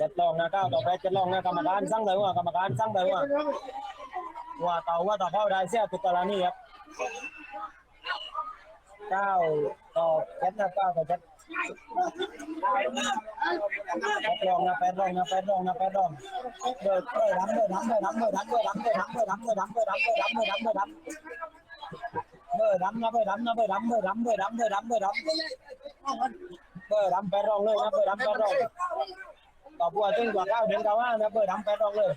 เจ็ดลองนะเก้าต่อแปดเจ็ดลองนะกรรมการสั่งเลยว่ากรรมการสั่งเลยว่าว่าเต่าว่าต่อเป้าได้เสียทุกกรณีครับเก้าต่อเจ็ดนะเก้าต่อเจ็ดแปดลองนะแปดลองนะแปดลองนะแปดลองเดินเดินดำเดินดำเดินดำเดินดำเดินดำเดินดำเดินดำเดินดำเดินดำเดินดำเดินดำเดินดำ bơ đấm nó bơ đấm nó bơ đấm bơ đấm bơ đấm bơ đấm bơ đấm bơ đấm bé rong lên nó bơ đấm bé rong ต่อบัวซึ่งกว่าเก้าเดือนเก้าห้านะเบอร์ดำแปดรองเลย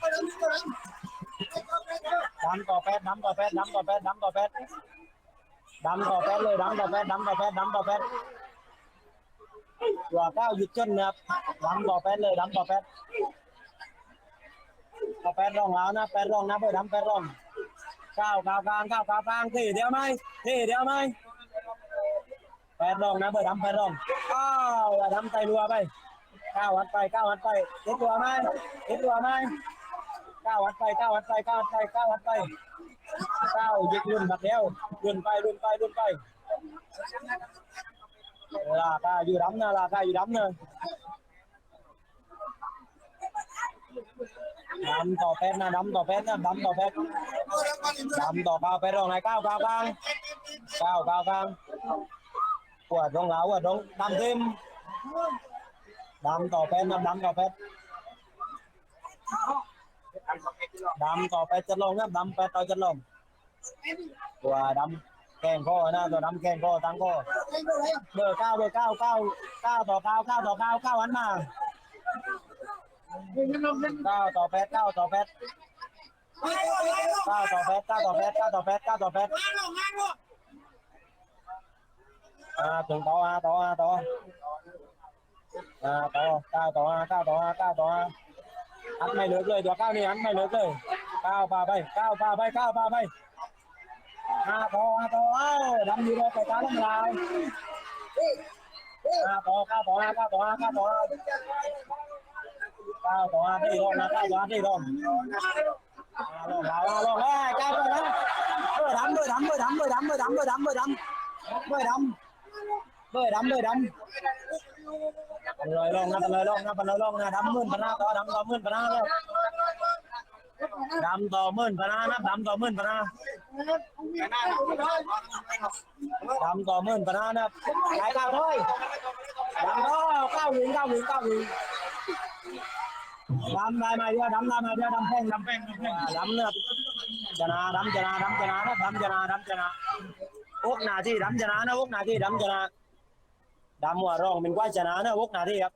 ดำต่อแปดดำต่อแปดดำต่อแปดดำต่อแปดดำต่อแปดเลยดำต่อแปดดำต่อแปดดำต่อแปดกว่าเก้าหยุดจนนะครับดำต่อแปดเลยดำต่อแปดต่อแปดรองแล้วนะแปดรองนะเบอร์ดำแปดรองเก้าวก้ากลางเก้าวก้ากลางที่เดียวไหมที่เดียวไหมแปดรองนะเบอร์ดำแปดรองก้าวอย่าทำไตรัวไป ก้าวัดไปก้าวัดไปติดตัวไหมติดตัวไหมก้าวัดไปก้าวัดไปก้าวัดไปก้าวัดไปก้าวยิงรุ่นบัดเดียวรุ่นไปรุ่นไปรุ่นไปลาคาอยู่ดำนะลาคาอยู่ดำเนอะดำต่อแปดนะดำต่อแปดนะดำต่อแปดดำต่อก้าวไปรองไหนก้าวก้าวกลางก้าวก้าวกลางปวดรองเหลาปวดรองดำเต็ม ดำต่อแปดดำดำต่อแปดดำต่อแปดจะลงครับดำแปดต่อจะลงตัวดำแกงข้อนะตัวดำแกงข้อตั้งข้อเบอร์เก้าเบอร์เก้าเก้าเก้าต่อเก้าเก้าต่อเก้าเก้าหันมาเก้าต่อแปดเก้าต่อแปดเก้าต่อแปดเก้าต่อแปดเก้าต่อแปดเก้าต่อแปดอ่าถึงต่ออ่าต่ออ่าต่อ อ่าต่อเก้าต่ออ่าเก้าต่ออ่าเก้าต่ออ่าอันไม่เลิกเลยตัวเก้านี่อันไม่เลิกเลยเก้าปาไปเก้าปาไปเก้าปาไปอ่าต่ออ่าต่อ เบยดำเบยดำพันลอยล่องนะพันลอยล่องนะพันลอยล่องนะดำมื่นพนาต่อดำต่อมื่นพนาเลยดำต่อมื่นพันห้านะดำต่อมื่นพนาดำต่อมื่นพันห้านะขายเก้าด้วยดำต่อเก้าหมื่นเก้าหมื่นเก้าหมื่นดำได้มาเยอะดำได้มาเยอะดำแพงดำแพงดำแพงดำเนี่ยจนาดำจนาดำจนานะดำจนาดำจนาอกหน้าที่ดำจนานะอกหน้าที่ดำจนา ดามัวร้องเป็นกว่าชนะนะวกนาที่ครับ